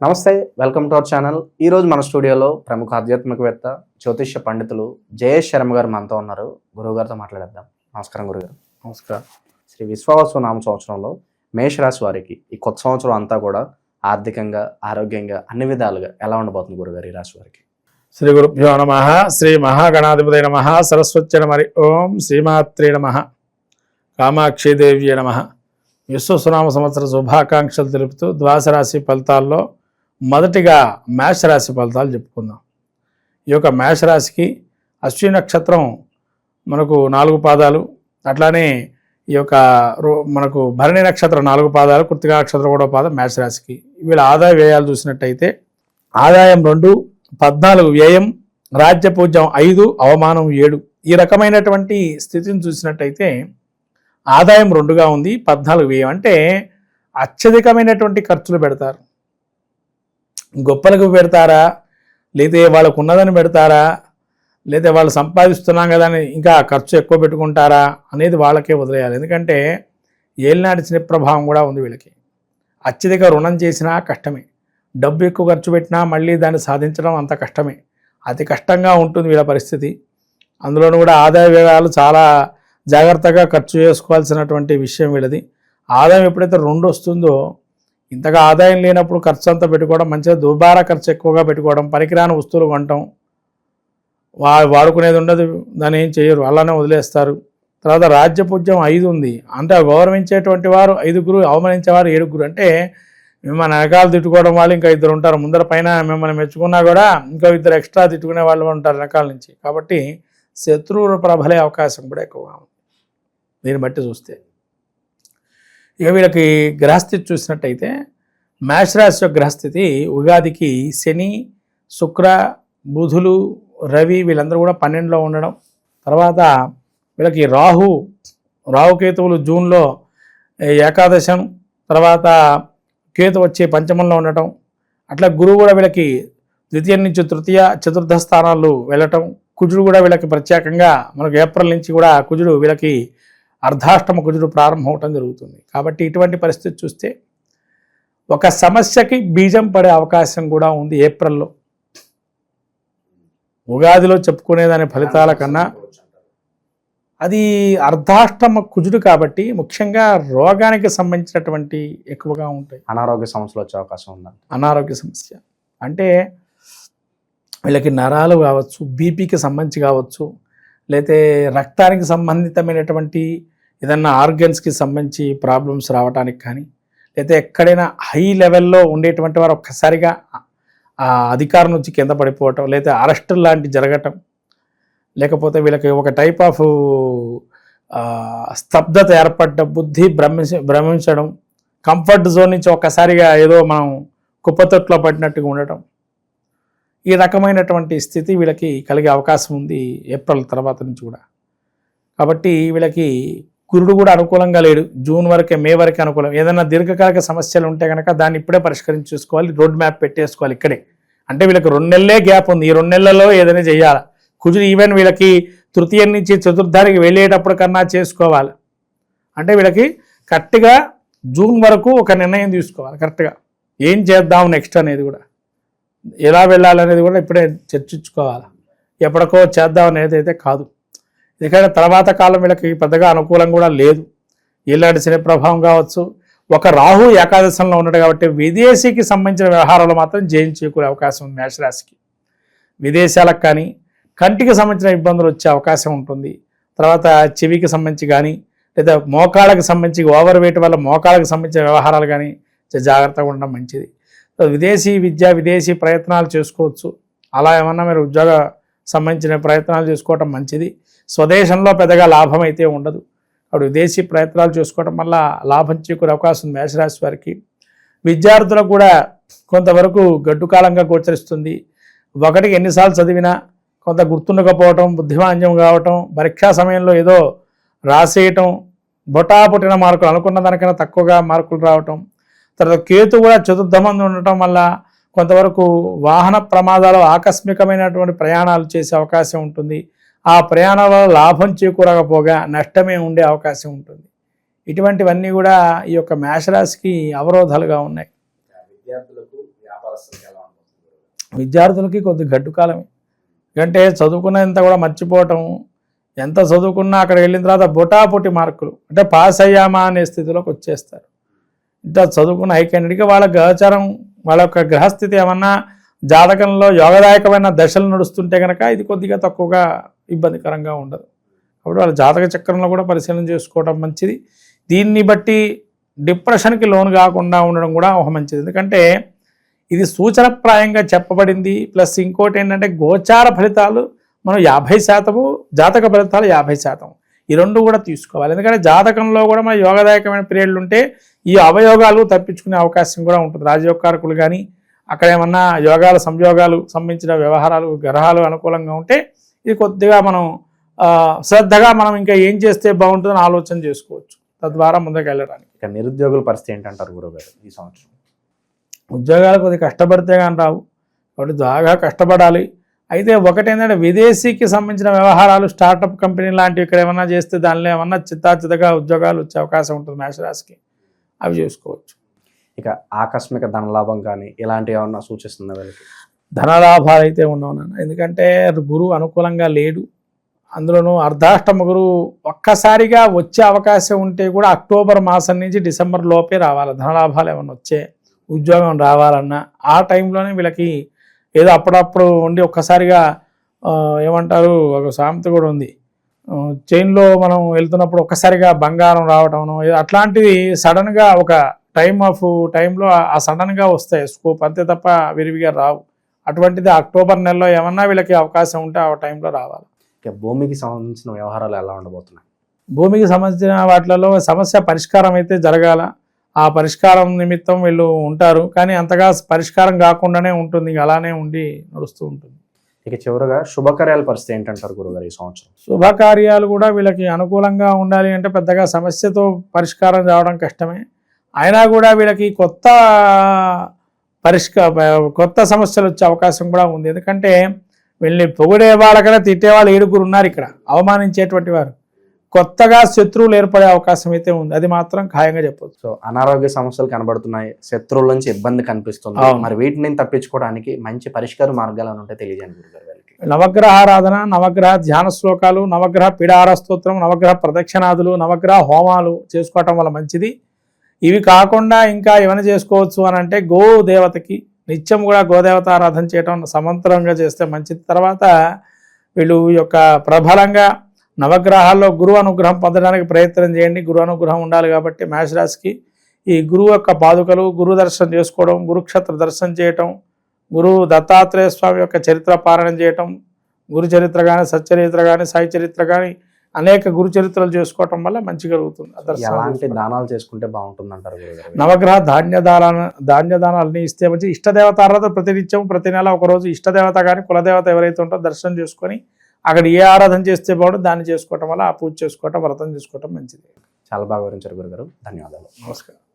నమస్తే welcome to our channel. ఈ రోజు మన స్టూడియోలో ప్రముఖ ఆధ్యాత్మికవేత్త జ్యోతిష్య పండితులు జయేష్ శర్మ గారు మనతో ఉన్నారు. గురువు గారితో మాట్లాడేద్దాం. నమస్కారం గురుగారు నమస్కారం. శ్రీ విశ్వావసు నామ సంవత్సరంలో మేషరాశి వారికి ఈ కొత్త సంవత్సరం అంతా కూడా ఆర్థికంగా ఆరోగ్యంగా అన్ని విధాలుగా ఎలా ఉండబోతుంది గురుగారు ఈ రాశి వారికి? శ్రీ గురుభ్యో నమ శ్రీ మహాగణాధిపతి నమ సరస్వతి నమరి ఓం శ్రీమాత్రే నమ కామాక్షిదేవి నమ. విశ్వసునామ సంవత్సర శుభాకాంక్షలు తెలుపుతూ ద్వాస రాశి ఫలితాల్లో మొదటిగా మేషరాశి ఫలితాలు చెప్పుకుందాం. ఈ యొక్క మేషరాశికి అశ్విని నక్షత్రం మనకు నాలుగు పాదాలు అట్లానే ఈ యొక్క రో- మనకు భరణి నక్షత్రం నాలుగు పాదాలు కృతికా నక్షత్రం కూడా పాదం మేషరాశికి. వీళ్ళ ఆదాయ వ్యయాలు చూసినట్టయితే ఆదాయం రెండు పద్నాలుగు వ్యయం రాజ్య పూజ్యం ఐదు అవమానం ఏడు. ఈ రకమైనటువంటి స్థితిని చూసినట్టయితే ఆదాయం రెండుగా ఉంది పద్నాలుగు వ్యయం. అంటే అత్యధికమైనటువంటి ఖర్చులు పెడతారు. గొప్పలకు పెడతారా? లేదా వాళ్ళకు ఉన్నదని పెడతారా? లేదా వాళ్ళు సంపాదిస్తున్నాం కదా అని ఇంకా ఖర్చు ఎక్కువ పెట్టుకుంటారా? అనేది వాళ్ళకే వదిలేయాలి. ఎందుకంటే ఏలినాటి చిన్న ప్రభావం కూడా ఉంది వీళ్ళకి. అత్యధిక రుణం చేసినా కష్టమే. డబ్బు ఎక్కువ ఖర్చు పెట్టినా మళ్ళీ దాన్ని సాధించడం అంత కష్టమే. అతి కష్టంగా ఉంటుంది వీళ్ళ పరిస్థితి. అందులోనూ కూడా ఆదాయ వ్యయాలు చాలా జాగ్రత్తగా ఖర్చు చేసుకోవాల్సినటువంటి విషయం వీళ్ళది. ఆదాయం ఎప్పుడైతే రెండు వస్తుందో ఇంతగా ఆదాయం లేనప్పుడు ఖర్చు అంతా పెట్టుకోవడం మంచిగా దుబారా ఖర్చు ఎక్కువగా పెట్టుకోవడం పనికిరాని వస్తువులు కొనటం వా వాడుకునేది ఉండదు దాన్ని ఏం చేయరు అలానే వదిలేస్తారు. తర్వాత రాజ్యపూజ్యం ఐదు ఉంది. అంటే గౌరవించేటువంటి వారు ఐదుగురు అవమానించేవారు ఏడుగురు. అంటే మిమ్మల్ని వెనకాలు తిట్టుకోవడం వాళ్ళు ఇంకా ఇద్దరు ఉంటారు. ముందర పైన మిమ్మల్ని మెచ్చుకున్నా కూడా ఇంకా ఇద్దరు ఎక్స్ట్రా తిట్టుకునే వాళ్ళు ఉంటారు వెనకాల నుంచి. కాబట్టి శత్రువులు ప్రబలే అవకాశం కూడా ఎక్కువగా ఉంది. దీన్ని బట్టి చూస్తే. ఇక వీళ్ళకి గ్రహస్థితి చూసినట్టయితే మేషరాశి యొక్క గ్రహస్థితి ఉగాదికి శని శుక్ర బుధులు రవి వీళ్ళందరూ కూడా పన్నెండులో ఉండడం. తర్వాత వీళ్ళకి రాహు రాహుకేతువులు జూన్లో ఏకాదశం తర్వాత కేతు వచ్చే పంచమంలో ఉండటం. అట్లా గురువు కూడా వీళ్ళకి ద్వితీయ నుంచి తృతీయ చతుర్థ స్థానాలు వెళ్ళటం. కుజుడు కూడా వీళ్ళకి ప్రత్యేకంగా మనకు ఏప్రిల్ నుంచి కూడా కుజుడు వీళ్ళకి అర్ధాష్టమ కుజుడు ప్రారంభం అవటం జరుగుతుంది. కాబట్టి ఇటువంటి పరిస్థితి చూస్తే ఒక సమస్యకి బీజం పడే అవకాశం కూడా ఉంది ఏప్రిల్లో. ఉగాదిలో చెప్పుకునే దాని ఫలితాల కన్నా అది అర్ధాష్టమ కుజుడు కాబట్టి ముఖ్యంగా రోగానికి సంబంధించినటువంటి ఎక్కువగా ఉంటాయి. అనారోగ్య సమస్యలు వచ్చే అవకాశం ఉందంట. అనారోగ్య సమస్య. అంటే వీళ్ళకి నరాలు కావచ్చు బీపీకి సంబంధించి కావచ్చు లేతే రక్తానికి సంబంధితమైనటువంటి ఏదన్నా ఆర్గన్స్కి సంబంధించి ప్రాబ్లమ్స్ రావడానికి కానీ లేతే ఎక్కడైనా హై లెవెల్లో ఉండేటువంటి వారు ఒక్కసారిగా అధికారం నుంచి కింద పడిపోవటం లేతే అరెస్ట్ లాంటి జరగటం లేకపోతే వీళ్ళకి ఒక టైప్ ఆఫ్ స్తబ్దత ఏర్పడ్డ బుద్ధి భ్రమించ భ్రమించడం కంఫర్ట్ జోన్ నుంచి ఒక్కసారిగా ఏదో మనం కుప్పతొట్లో పడినట్టుగా ఉండటం ఈ రకమైనటువంటి స్థితి వీళ్ళకి కలిగే అవకాశం ఉంది ఏప్రిల్ తర్వాత నుంచి కూడా. కాబట్టి వీళ్ళకి గురుడు కూడా అనుకూలంగా లేడు. జూన్ వరకే మే వరకే అనుకూలం. ఏదైనా దీర్ఘకాలిక సమస్యలు ఉంటే కనుక దాన్ని ఇప్పుడే పరిష్కరించి చూసుకోవాలి. రోడ్ మ్యాప్ పెట్టేసుకోవాలి ఇక్కడే. అంటే వీళ్ళకి రెండు నెలలే గ్యాప్ ఉంది. ఈ రెండు నెలలలో ఏదైనా చేయాలి? కుజుడు ఈవెన్ వీళ్ళకి తృతీయం నుంచి చతుర్థానికి వెళ్ళేటప్పుడు కన్నా చేసుకోవాలి. అంటే వీళ్ళకి కరెక్ట్గా జూన్ వరకు ఒక నిర్ణయం తీసుకోవాలి. కరెక్ట్గా. ఏం చేద్దాం నెక్స్ట్ అనేది కూడా. ఎలా వెళ్ళాలనేది కూడా ఇప్పుడే చర్చించుకోవాలి. ఎప్పటికో చేద్దాం అనేది అయితే కాదు. ఎందుకంటే తర్వాత కాలం వీళ్ళకి పెద్దగా అనుకూలం కూడా లేదు. ఇలాంటి శని ప్రభావం కావచ్చు ఒక రాహు ఏకాదశంలో ఉన్నాడు కాబట్టి విదేశీకి సంబంధించిన వ్యవహారాలు మాత్రం జయం చేకూరే అవకాశం ఉంది మేషరాశికి. విదేశాలకు కానీ కంటికి సంబంధించిన ఇబ్బందులు వచ్చే అవకాశం ఉంటుంది. తర్వాత చెవికి సంబంధించి కానీ లేదా మోకాళ్ళకి సంబంధించి ఓవర్ వెయిట్ వల్ల మోకాళ్ళకి సంబంధించిన వ్యవహారాలు కానీ జాగ్రత్తగా ఉండడం మంచిది. విదేశీ విద్య విదేశీ ప్రయత్నాలు చేసుకోవచ్చు. అలా ఏమన్నా మీరు ఉద్యోగ సంబంధించిన ప్రయత్నాలు చేసుకోవటం మంచిది. స్వదేశంలో పెద్దగా లాభం అయితే ఉండదు. అప్పుడు విదేశీ ప్రయత్నాలు చేసుకోవటం వల్ల లాభం చేకూరే అవకాశం ఉంది మేషరాశి వారికి. విద్యార్థులకు కూడా కొంతవరకు గడ్డుకాలంగా గోచరిస్తుంది. ఒకటికి ఎన్నిసార్లు చదివినా కొంత గుర్తుండకపోవటం బుద్ధిమాంద్యం కావటం పరీక్షా సమయంలో ఏదో రాసేయటం బొటాపుటిన మార్కులు అనుకున్న దానికన్నా తక్కువగా మార్కులు రావటం తర్వాత కేతు కూడా చతుర్థ మంది ఉండటం వల్ల కొంతవరకు వాహన ప్రమాదాలు ఆకస్మికమైనటువంటి ప్రయాణాలు చేసే అవకాశం ఉంటుంది. ఆ ప్రయాణాల వల్ల లాభం చేకూరకపోగా నష్టమే ఉండే అవకాశం ఉంటుంది. ఇటువంటివన్నీ కూడా ఈ యొక్క మేషరాశికి అవరోధాలుగా ఉన్నాయి. విద్యార్థులకు కొద్ది గడ్డు కాలమే. ఎందుకంటే చదువుకున్నంత కూడా మర్చిపోవటం ఎంత చదువుకున్నా అక్కడ వెళ్ళిన తర్వాత బొటాబొటి మార్కులు అంటే పాస్ అయ్యామా అనే స్థితిలోకి వచ్చేస్తారు. ఇంత చదువుకున్న హై క్యాండిడేట్గా వాళ్ళ గ్రహచారం వాళ్ళ యొక్క గ్రహస్థితి ఏమన్నా జాతకంలో యోగదాయకమైన దశలు నడుస్తుంటే కనుక ఇది కొద్దిగా తక్కువగా ఇబ్బందికరంగా ఉండదు. కాబట్టి వాళ్ళ జాతక చక్రంలో కూడా పరిశీలన చేసుకోవడం మంచిది. దీన్ని బట్టి డిప్రెషన్కి లోను కాకుండా ఉండడం కూడా ఒక మంచిది. ఎందుకంటే ఇది సూచనప్రాయంగా చెప్పబడింది. ప్లస్ ఇంకోటి ఏంటంటే గోచార ఫలితాలు మనం యాభై శాతము జాతక ఫలితాలు యాభై శాతం. ఈ రెండు కూడా తీసుకోవాలి. ఎందుకంటే జాతకంలో కూడా మన యోగదాయకమైన పీరియడ్లు ఉంటే ఈ అవయోగాలు తప్పించుకునే అవకాశం కూడా ఉంటుంది. రాజయోగకారకులు కానీ అక్కడ ఏమన్నా యోగాల సంయోగాలు సంబంధించిన వ్యవహారాలు గ్రహాలు అనుకూలంగా ఉంటే ఇది కొద్దిగా మనం శ్రద్ధగా మనం ఇంకా ఏం చేస్తే బాగుంటుందని ఆలోచన చేసుకోవచ్చు. తద్వారా ముందుకు వెళ్ళడానికి ఇక నిరుద్యోగుల పరిస్థితి ఏంటంటారు గురుగారు ఈ సంవత్సరం? ఉద్యోగాలు కొద్దిగా కష్టపడితే కానీ రావు. కాబట్టి బాగా కష్టపడాలి. అయితే ఒకటేంటంటే విదేశీకి సంబంధించిన వ్యవహారాలు స్టార్టప్ కంపెనీ లాంటివి ఇక్కడ ఏమన్నా చేస్తే దానిలో ఏమన్నా చిత్తాచితగా ఉద్యోగాలు వచ్చే అవకాశం ఉంటుంది మేషరాశికి. అవి చేసుకోవచ్చు. ఇక ఆకస్మిక ధనలాభం కానీ ఇలాంటివి ఏమన్నా సూచిస్తుంది వీళ్ళకి? ధనలాభాలు అయితే ఉండవు నాన్న. ఎందుకంటే గురువు అనుకూలంగా లేడు. అందులోనూ అర్ధాష్టమ గురువు ఒక్కసారిగా వచ్చే అవకాశం ఉంటే కూడా అక్టోబర్ మాసం నుంచి డిసెంబర్ లోపే రావాలి. ధనలాభాలు ఏమైనా వచ్చే ఉద్యోగం రావాలన్నా ఆ టైంలోనే వీళ్ళకి ఏదో అప్పుడప్పుడు ఉండి ఒక్కసారిగా ఏమంటారు ఒక సామెత కూడా ఉంది. చైన్లో మనం వెళ్తున్నప్పుడు ఒక్కసారిగా బంగారం రావటం ఏదో అట్లాంటివి సడన్గా ఒక టైం ఆఫ్ టైంలో ఆ సడన్గా వస్తాయి స్కోప్ అంతే తప్ప విరివిగా రావు. అటువంటిది అక్టోబర్ నెలలో ఏమన్నా వీళ్ళకి అవకాశం ఉంటే ఆ టైంలో రావాలి. ఇక భూమికి సంబంధించిన వ్యవహారాలు ఎలా ఉండబోతున్నాయి? భూమికి సంబంధించిన వాటిలలో సమస్య పరిష్కారం అయితే జరగాల. ఆ పరిష్కారం నిమిత్తం వీళ్ళు ఉంటారు. కానీ అంతగా పరిష్కారం కాకుండానే ఉంటుంది అలానే ఉండి నడుస్తూ ఉంటుంది. ఇక చివరగా శుభకార్యాల పరిస్థితి ఏంటంటారు గురుగారు ఈ సంవత్సరం? శుభకార్యాలు కూడా వీళ్ళకి అనుకూలంగా ఉండాలి అంటే పెద్దగా సమస్యతో పరిష్కారం రావడం కష్టమే. అయినా కూడా వీళ్ళకి కొత్త పరిష్క కొత్త సమస్యలు వచ్చే అవకాశం కూడా ఉంది. ఎందుకంటే వీళ్ళని పొగిడే వాళ్ళకైనా తిట్టే వాళ్ళు ఏడుగురు ఉన్నారు ఇక్కడ. అవమానించేటువంటి వారు. కొత్తగా శత్రువులు ఏర్పడే అవకాశం అయితే ఉంది. అది మాత్రం ఖాయంగా చెప్పొచ్చు. సో అనారోగ్య సమస్యలు కనబడుతున్నాయి. శత్రువుల నుంచి ఇబ్బంది కనిపిస్తుంది. మరి వీటిని తప్పించుకోవడానికి మంచి పరిష్కార మార్గాలు ఉంటే తెలియజేయండి నవగ్రహారాధన నవగ్రహ ధ్యాన శ్లోకాలు నవగ్రహ పీడార స్తోత్రం నవగ్రహ ప్రదక్షిణాదులు నవగ్రహ హోమాలు చేసుకోవటం వల్ల మంచిది. ఇవి కాకుండా ఇంకా ఏమైనా చేసుకోవచ్చు అని అంటే గో దేవతకి నిత్యం కూడా గోదేవత ఆరాధన చేయటం సమంతరంగా చేస్తే మంచిది. తర్వాత వీళ్ళు యొక్క ప్రబలంగా నవగ్రహాల్లో గురువు అనుగ్రహం పొందడానికి ప్రయత్నం చేయండి. గురు అనుగ్రహం ఉండాలి కాబట్టి మేషరాశికి ఈ గురువు యొక్క పాదుకలు గురు దర్శనం చేసుకోవడం గురుక్షేత్ర దర్శనం చేయటం గురువు దత్తాత్రేయ స్వామి యొక్క చరిత్ర పారాయణం చేయటం గురు చరిత్ర కానీ సచ్చరిత్ర కానీ సాయి చరిత్ర కానీ అనేక గురు చరిత్రలు చేసుకోవటం వల్ల మంచి కలుగుతుంది. ఎలాంటి. దానాలు చేసుకుంటే బాగుంటుంది అంటారు నవగ్రహ ధాన్య దాన ధాన్య దానాలని ఇస్తే మంచి ఇష్టదేవత ప్రతినిత్యం ప్రతి నెల ఒకరోజు ఇష్టదేవత కానీ కులదేవత ఎవరైతే ఉంటో దర్శనం చేసుకొని అక్కడ ఏ ఆరాధన చేస్తే బాగుంటుందో దాన్ని చేసుకోవటం వల్ల ఆ పూజ చేసుకోవటం వ్రతం చేసుకోవటం మంచిది. చాలా బాగా వివరించారు గురుగారు. ధన్యవాదాలు. నమస్కారం.